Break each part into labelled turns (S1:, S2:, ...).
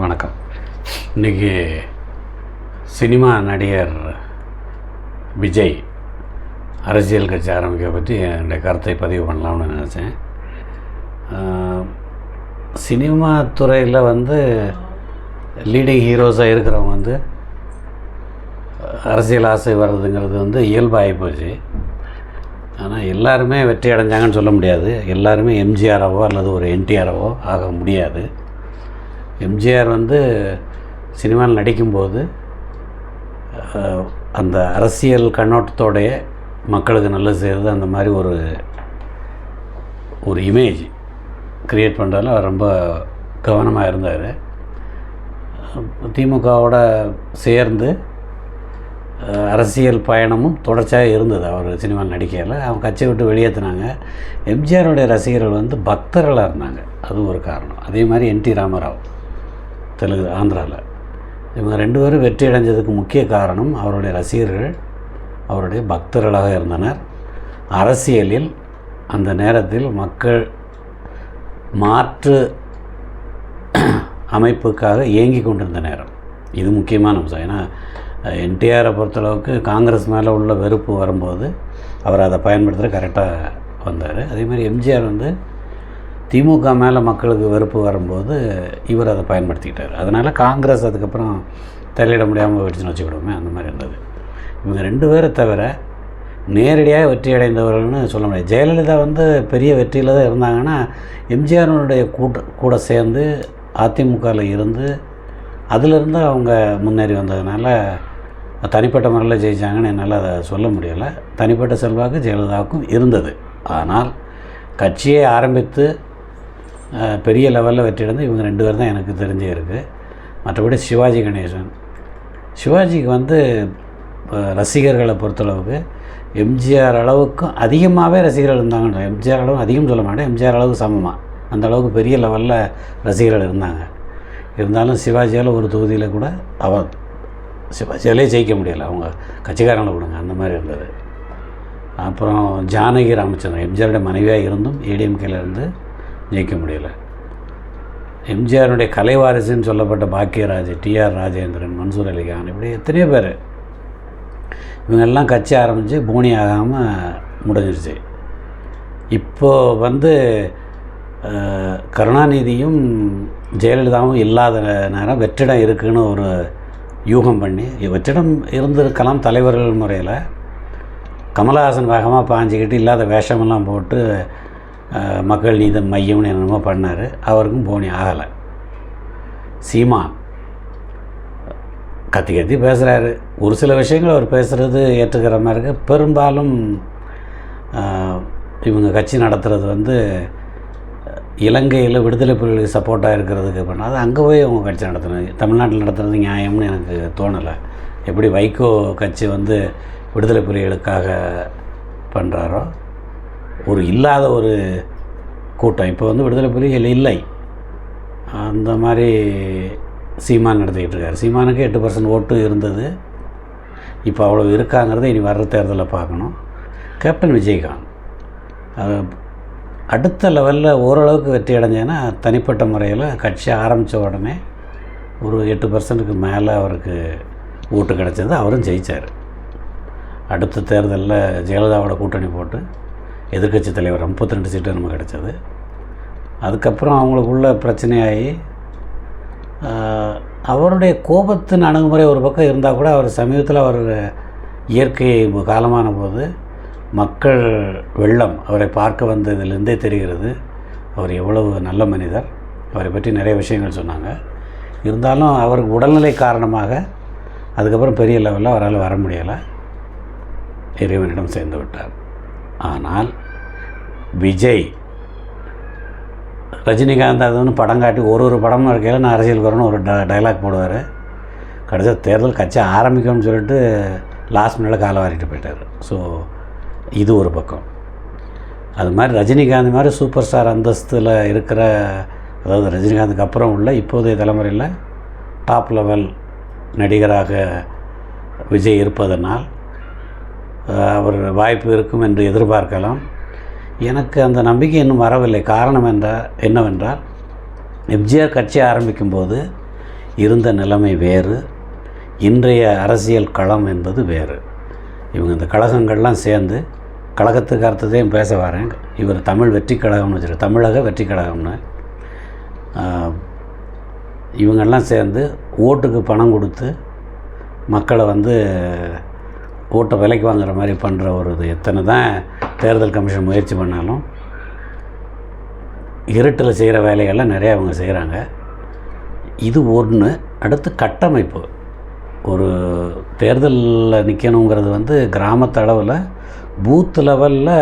S1: வணக்கம். இன்றைக்கி சினிமா நடிகர் விஜய் அரசியல் கட்சி ஆரம்பிக்க பற்றி என்னுடைய கருத்தை பதிவு பண்ணலாம்னு நினச்சேன். சினிமா துறையில் வந்து லீடிங் ஹீரோஸாக இருக்கிறவங்க வந்து அரசியல் ஆசை வர்றதுங்கிறது வந்து இயல்பாகி போச்சு. ஆனால் எல்லாருமே வெற்றி அடைஞ்சாங்கன்னு சொல்ல முடியாது. எல்லாருமே எம்ஜிஆராவோ அல்லது ஒரு என்டிஆராவோ ஆக முடியாது. எம்ஜிஆர் வந்து சினிமாவில் நடிக்கும்போது அந்த அரசியல் கண்ணோட்டத்தோடைய மக்களுக்கு நல்லது செய்கிறது அந்த மாதிரி ஒரு ஒரு இமேஜ் க்ரியேட் பண்ணுறதுல அவர் ரொம்ப கவனமாக இருந்தார். திமுகவோட சேர்ந்து அரசியல் பயணமும் தொடர்ச்சியாக இருந்தது அவர் சினிமாவில் நடிக்கையில். அவங்க கட்சியை விட்டு வெளியேற்றினாங்க. எம்ஜிஆருடைய ரசிகர்கள் வந்து பக்தர்களாக இருந்தாங்க. அது ஒரு காரணம். அதே மாதிரி என் டி ராமராவ். தெலுங்கு ஆந்திராவில் இவங்க ரெண்டு பேரும் வெற்றி அடைஞ்சதுக்கு முக்கிய காரணம் அவருடைய ரசிகர்கள் அவருடைய பக்தர்களாக இருந்தனர். அரசியலில் அந்த நேரத்தில் மக்கள் மாற்று அமைப்புக்காக இயங்கி கொண்டிருந்த நேரம். இது முக்கியமான அம்சம். ஏன்னா என்டிஆரை பொறுத்தளவுக்கு காங்கிரஸ் மேலே உள்ள வெறுப்பு வரும்போது அவர் அதை பயன்படுத்துகிற கரெக்டாக வந்தார். அதே மாதிரி எம்ஜிஆர் வந்து திமுக மேலே மக்களுக்கு வெறுப்பு வரும்போது இவர் அதை பயன்படுத்திக்கிட்டார். அதனால் காங்கிரஸ் அதுக்கப்புறம் தலையிட முடியாமல் போயிடுச்சுன்னு வச்சுக்கிடுவோமே அந்த மாதிரி இருந்தது. இவங்க ரெண்டு பேரை தவிர நேரடியாக வெற்றி அடைந்தவர்கள்னு சொல்ல முடியாது. ஜெயலலிதா வந்து பெரிய வெற்றியில் தான் இருந்தாங்கன்னா எம்ஜிஆருடைய கூட்ட கூட சேர்ந்து அதிமுகவில் இருந்து அதிலிருந்து அவங்க முன்னேறி வந்ததுனால தனிப்பட்ட முறையில் ஜெயிச்சாங்கன்னு என்னால் அதை சொல்ல முடியலை. தனிப்பட்ட செல்வாக்கு ஜெயலலிதாவுக்கும் இருந்தது. ஆனால் கட்சியை ஆரம்பித்து பெரிய லெவலில் வெற்றியடைந்து இவங்க ரெண்டு பேர் தான் எனக்கு தெரிஞ்சே இருக்குது மற்றபடி சிவாஜி கணேசன். சிவாஜிக்கு வந்து ரசிகர்களை பொறுத்தளவுக்கு எம்ஜிஆர் அளவுக்கும் அதிகமாகவே ரசிகர்கள் இருந்தாங்க எம்ஜிஆர் அளவு அதிகம் சொல்ல மாட்டேன் எம்ஜிஆர் அளவுக்கு சமமாக அந்த அளவுக்கு பெரிய லெவலில் ரசிகர்கள் இருந்தாங்க. இருந்தாலும் சிவாஜியால் ஒரு தொகுதியில் கூட அவர் சிவாஜியாலே ஜெயிக்க முடியலை. அவங்க கட்சிக்காரங்களை கொடுங்க அந்த மாதிரி இருந்தது. அப்புறம் ஜானகி ராமச்சந்திரன் எம்ஜிஆருடைய மனைவியாக இருந்தும் ஏடிஎம்கேல இருந்து ஜெயிக்க முடியல. எம்ஜிஆருடைய கலைவாரிசுன்னு சொல்லப்பட்ட பாக்கியராஜ் டிஆர் ராஜேந்திரன் மன்சூர் அலிகான் இப்படி எத்தனையோ பேர். இவங்கெல்லாம் கட்சி ஆரம்பித்து போனி ஆகாமல் முடிஞ்சிருச்சு. இப்போது வந்து கருணாநிதியும் ஜெயலலிதாவும் இல்லாத நேரம் வெற்றிடம் இருக்குன்னு ஒரு யூகம் பண்ணி வெற்றிடம் இருந்திருக்கலாம் தலைவர்கள் முறையில். கமலஹாசன் வேகமாக பாஞ்சிக்கிட்டு இல்லாத வேஷமெல்லாம் போட்டு மக்கள் நீதி மையம்னு என்னமோ பண்ணார். அவருக்கும் போனி ஆகலை. சீமான் கத்தி கத்தி பேசுகிறாரு ஒரு சில விஷயங்கள் அவர் பேசுகிறது ஏற்றுக்கிற மாதிரி இருக்கு. பெரும்பாலும் இவங்க கட்சி நடத்துகிறது வந்து இலங்கையில் விடுதலை புலிகளுக்கு சப்போர்ட்டாக இருக்கிறதுக்கு பண்ணால் அங்கே போய் அவங்க கட்சி நடத்துனது தமிழ்நாட்டில் நடத்துறது நியாயம்னு எனக்கு தோணலை. எப்படி வைகோ கட்சி வந்து விடுதலை புலிகளுக்காக பண்ணுறாரோ ஒரு இல்லாத ஒரு கூட்டம். இப்போ வந்து விடுதலை புலிகள் இல்லை. அந்த மாதிரி சீமான் நடத்திக்கிட்டு இருக்காரு. சீமானுக்கு எட்டு பர்சன்ட் ஓட்டு இருந்தது. இப்போ அவ்வளோ இருக்காங்கிறத இனி வர்ற தேர்தலில் பார்க்கணும். கேப்டன் விஜயகாந்த். அது அடுத்த லெவலில் ஓரளவுக்கு வெற்றி அடைஞ்சேன்னா தனிப்பட்ட முறையில் கட்சி ஆரம்பித்த உடனே ஒரு எட்டு பர்சன்ட்டுக்கு மேலே அவருக்கு ஓட்டு கிடச்சது. அவரும் ஜெயித்தார் அடுத்த தேர்தலில் ஜெயலலிதாவோட கூட்டணி போட்டு எதிர்க்கட்சி தலைவர் முப்பத்தி ரெண்டு சீட்டு நமக்கு கிடச்சது. அதுக்கப்புறம் அவங்களுக்குள்ள பிரச்சனையாகி அவருடைய கோபத்தின் அணுகுமுறை ஒரு பக்கம் இருந்தால் கூட அவர் சமீபத்தில் அவர் இயற்கை காலமான போது மக்கள் வெள்ளம் அவரை பார்க்க வந்ததிலிருந்தே தெரிகிறது. அவர் எவ்வளவு நல்ல மனிதர். அவரை பற்றி நிறைய விஷயங்கள் சொன்னாங்க. இருந்தாலும் அவருக்கு உடல்நிலை காரணமாக அதுக்கப்புறம் பெரிய லெவலில் அவரால் வர முடியலை. இறைவனிடம் சேர்ந்து விட்டார். ஆனால் விஜய் ரஜினிகாந்த் அது வந்து படம் காட்டி ஒரு ஒரு படமும் இருக்கையில் நான் அரசியலுக்கு ஒரு ட டைலாக் போடுவார். கடைசியாக தேர்தல் கட்சி ஆரம்பிக்கும்னு சொல்லிட்டு லாஸ்ட் மினில் காலை வாரிட்டு போயிட்டார். ஸோ இது ஒரு பக்கம். அது மாதிரி ரஜினிகாந்த் மாதிரி சூப்பர் ஸ்டார் அந்தஸ்தில் இருக்கிற அதாவது ரஜினிகாந்துக்கு அப்புறம் உள்ள இப்போதைய தலைமுறையில் டாப் லெவல் நடிகராக விஜய் இருப்பதனால் அவர் வாய்ப்பு இருக்கும் என்று எதிர்பார்க்கலாம். எனக்கு அந்த நம்பிக்கை இன்னும் வரவில்லை. காரணம் என்றால் என்னவென்றால் எம்ஜிஆர் கட்சி ஆரம்பிக்கும்போது இருந்த நிலைமை வேறு. இன்றைய அரசியல் களம் என்பது வேறு. இவங்க இந்த கழகங்கள்லாம் சேர்ந்து கழகத்துக்கு அர்த்தத்தையும் பேச வரேன். இவர் தமிழ் வெற்றி கழகம்னு வச்சுருக்க தமிழக வெற்றி கழகம்னு. இவங்கெல்லாம் சேர்ந்து ஓட்டுக்கு பணம் கொடுத்து மக்களை வந்து ஓட்டை விலைக்கு வாங்குற மாதிரி பண்ணுற ஒரு இது. எத்தனை தான் தேர்தல் கமிஷன் முயற்சி பண்ணாலும் இருட்டில் செய்கிற வேலைகள்லாம் நிறையா அவங்க செய்கிறாங்க இது ஒன்று அடுத்து கட்டமைப்பு. ஒரு தேர்தலில் நிற்கணுங்கிறது வந்து கிராமத்து அளவில் பூத் லெவலில்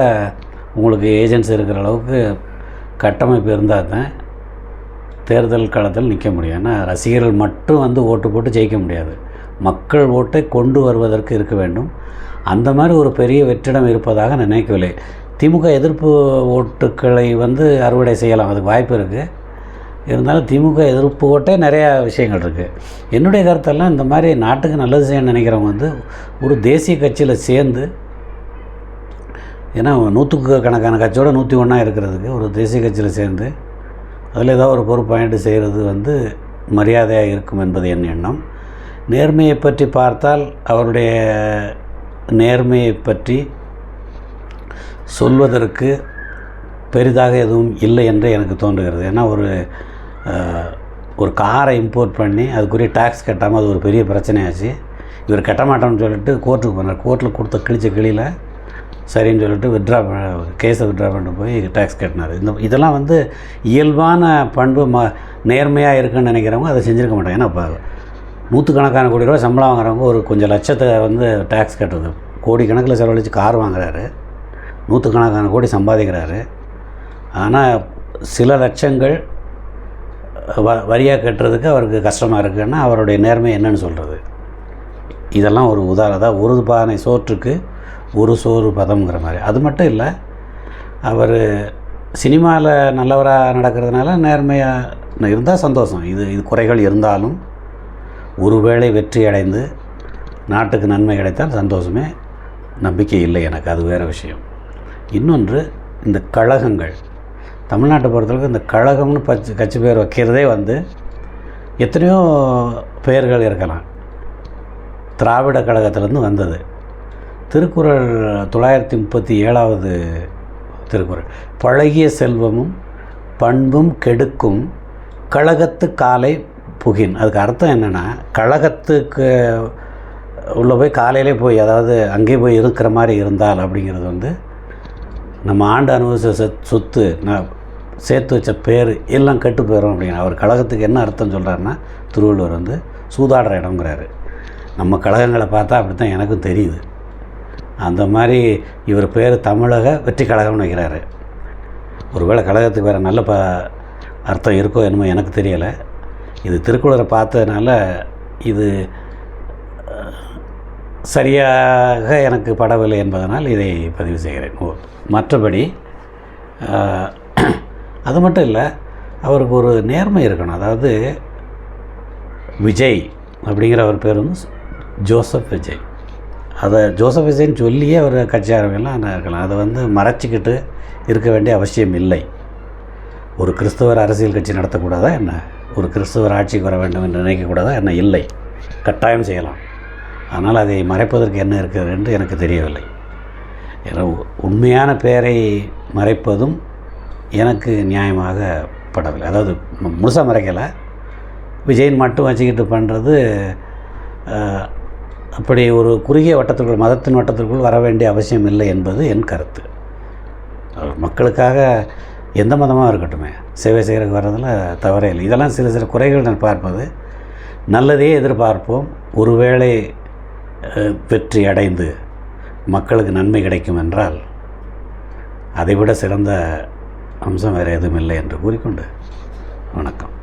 S1: உங்களுக்கு ஏஜென்சி இருக்கிற அளவுக்கு கட்டமைப்பு இருந்தால் தான் தேர்தல் காலத்தில் நிற்க முடியும். ஏன்னா ரசிகர்கள் மட்டும் வந்து ஓட்டு போட்டு ஜெயிக்க முடியாது. மக்கள் ஓட்டை கொண்டு வருவதற்கு இருக்க வேண்டும். அந்த மாதிரி ஒரு பெரிய வெற்றிடம் இருப்பதாக நான் நினைக்கவில்லை. திமுக எதிர்ப்பு ஓட்டுக்களை வந்து அறுவடை செய்யலாம். அதுக்கு வாய்ப்பு இருக்குது இருந்தாலும் திமுக எதிர்ப்பு ஓட்டே நிறையா விஷயங்கள் இருக்குது என்னுடைய கருத்தெல்லாம் இந்த மாதிரி நாட்டுக்கு நல்லது செய்ய நினைக்கிறவங்க வந்து ஒரு தேசிய கட்சியில் சேர்ந்து ஏன்னா நூற்றுக்கு கணக்கான கட்சியோட நூற்றி ஒன்றா இருக்கிறதுக்கு ஒரு தேசிய கட்சியில் சேர்ந்து அதில் ஏதாவது ஒரு பொறுப்பாயிட்டு செய்கிறது வந்து மரியாதையாக இருக்கும் என்பது என் எண்ணம். நேர்மையை பற்றி பார்த்தால் அவருடைய நேர்மையை பற்றி சொல்வதற்கு பெரிதாக எதுவும் இல்லை என்று எனக்கு தோன்றுகிறது. ஏன்னா ஒரு ஒரு காரை இம்போர்ட் பண்ணி அதுக்குரிய டேக்ஸ் கட்டாமல் அது ஒரு பெரிய பிரச்சனையாச்சு. இவர் கட்ட மாட்டோம்னு சொல்லிட்டு கோர்ட்டுக்கு போனார். கோர்ட்டில் கொடுத்த கிழிச்ச கிளியில் சரின்னு சொல்லிட்டு வித்ட்ரா கேஸை வித்ட்ரா பண்ணிட்டு போய் டேக்ஸ் கட்டினார். இந்த இதெல்லாம் வந்து இயல்பான பண்பு ம நேர்மையாக இருக்குன்னு நினைக்கிறவங்க அதை செஞ்சுருக்க மாட்டாங்க. ஏன்னா இப்போ நூற்றுக்கணக்கான கோடி ரூபா சம்பளம் வாங்குறவங்க ஒரு கொஞ்சம் லட்சத்தை வந்து டேக்ஸ் கட்டுறது கோடி கணக்கில் செலவழித்து கார் வாங்குறாரு. நூற்றுக்கணக்கான கோடி சம்பாதிக்கிறாரு. ஆனால் சில லட்சங்கள் வ வரியாக கட்டுறதுக்கு அவருக்கு கஷ்டமாக இருக்குன்னா அவருடைய நேர்மை என்னன்னு சொல்கிறது இதெல்லாம் ஒரு உதாரணம். ஒரு பானை சோற்றுக்கு ஒரு சோறு பதம்ங்கிற மாதிரி. அது மட்டும் இல்லை அவர் சினிமாவில் நல்லவராக நடக்கிறதுனால நேர்மையாக இருந்தால் சந்தோஷம். இது இது குறைகள் இருந்தாலும் ஒருவேளை வெற்றி அடைந்து நாட்டுக்கு நன்மை கிடைத்தால் சந்தோஷமே நம்பிக்கை இல்லை எனக்கு அது வேறு விஷயம். இன்னொன்று இந்த கழகங்கள். தமிழ்நாட்டை பொறுத்தளவுக்கு இந்த கழகம்னு பச்சு கட்சி பேர் வைக்கிறதே வந்து எத்தனையோ பெயர்கள் இருக்கலாம். திராவிட கழகத்திலேருந்து வந்தது. திருக்குறள் தொள்ளாயிரத்தி முப்பத்தி ஏழாவது திருக்குறள். பழகிய செல்வமும் பண்பும் கெடுக்கும் கழகத்து காலை புகின். அதுக்கு அர்த்தம் என்னென்னா கழகத்துக்கு உள்ளே போய் காலையிலே போய் அதாவது அங்கேயே போய் இருக்கிற மாதிரி இருந்தால் அப்படிங்கிறது வந்து நம்ம ஆண்டு அனுபவிச்ச சொத் சொத்து நான் சேர்த்து வச்ச பேர் எல்லாம் கெட்டு போயிடும் அப்படிங்கிற அவர் கழகத்துக்கு என்ன அர்த்தம் சொல்கிறாருன்னா திருவள்ளுவர் வந்து சூதாடுற இடங்கிறாரு நம்ம கழகங்களை பார்த்தா அப்படி தான் எனக்கும் தெரியுது. அந்த மாதிரி இவர் பேர் தமிழக வெற்றி கழகம்னு வைக்கிறாரு. ஒருவேளை கழகத்துக்கு வேறு நல்ல ப அர்த்தம் இருக்கோ என்னமோ எனக்கு தெரியலை. இது திருக்குறளை பார்த்ததுனால இது சரியாக எனக்கு படவில்லை என்பதனால் இதை பதிவு செய்கிறேன். மற்றபடி அது மட்டும் இல்லை அவருக்கு ஒரு நேர்மை இருக்கணும். அதாவது விஜய் அப்படிங்கிற அவர் பேர் வந்து ஜோசப் விஜய். அதை ஜோசப் விஜய்ன்னு சொல்லியே அவர் கட்சி ஆரம்பிக்கலாம் இருக்கலாம். அதை வந்து மறைச்சிக்கிட்டு இருக்க வேண்டிய அவசியம் இல்லை. ஒரு கிறிஸ்தவர் அரசியல் கட்சி நடத்தக்கூடாதா என்ன? ஒரு கிறிஸ்துவர் ஆட்சிக்கு வர வேண்டும் என்று நினைக்கக்கூடாதா என்ன? இல்லை. கட்டாயம் செய்யலாம். ஆனால் அதை மறைப்பதற்கு என்ன இருக்கிறது என்று எனக்கு தெரியவில்லை. ஏன்னா உண்மையான பெயரை மறைப்பதும் எனக்கு நியாயமாக படவில்லை. அதாவது முழுசாக மறைக்கலை. விஜயன் மட்டும் வச்சுக்கிட்டு பண்ணுறது அப்படி ஒரு குறுகிய வட்டத்திற்குள் மதத்தின் வட்டத்திற்குள் வர வேண்டிய அவசியம் இல்லை என்பது என் கருத்து. மக்களுக்காக எந்த மதமாக இருக்கட்டுமே சேவை செய்கிறதுக்கு வர்றதில் தவறே இல்லை. இதெல்லாம் சில சில குறைகள் நான் பார்ப்பது. நல்லதே எதிர்பார்ப்போம். ஒருவேளை வெற்றி அடைந்து மக்களுக்கு நன்மை கிடைக்கும் என்றால் அதைவிட சிறந்த அம்சம் வேறு எதுவும் இல்லை என்று கூறிக்கொண்டு வணக்கம்.